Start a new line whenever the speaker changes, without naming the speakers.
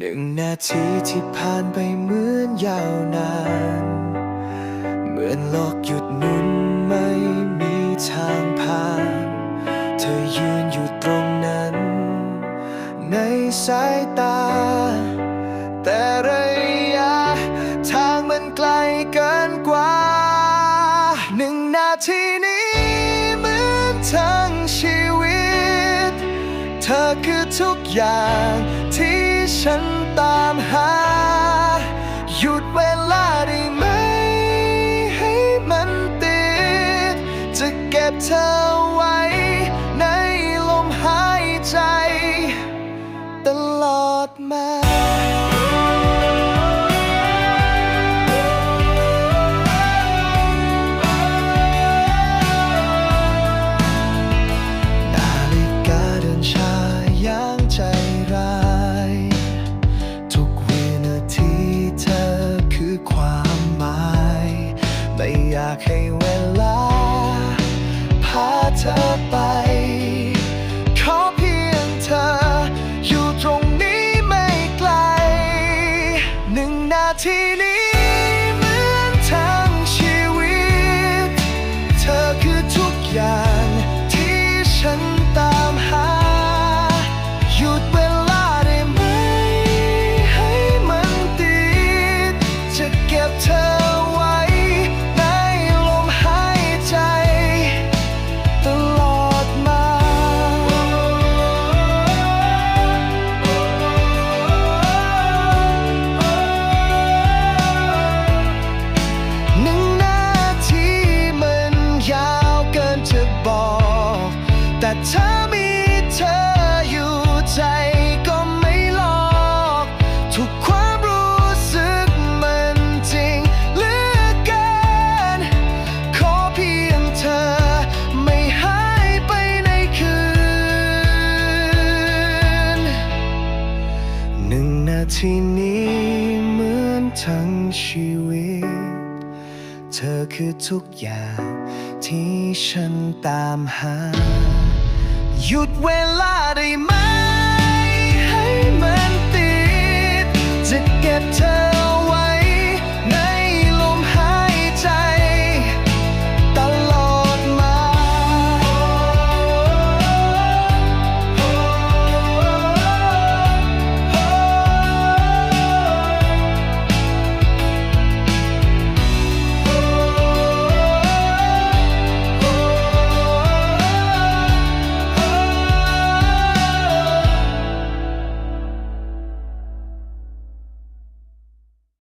หนึ่งนาทีที่ผ่านไปเหมือนยาวนาน เหมือนโลกหยุดหมุนไม่มีทางผ่าน เธอยืนอยู่ตรงนั้น ในสายตา แต่ระยะทางมันไกลเกินกว่า หนึ่งนาทีนี้เหมือนทั้งชีวิต เธอคือทุกอย่างที่ ฉันตามหา หยุดเวลาได้ไหม ให้มันติด จะเก็บเธอไว้ ในลมหายใจ ตลอดมา อยากให้ หนึ่งนาทีนี้เหมือนทั้งชีวิต เธอคือทุกอย่างที่ฉันตามหา หยุดเวลาได้ไหม ให้มันติด จะเก็บเธอ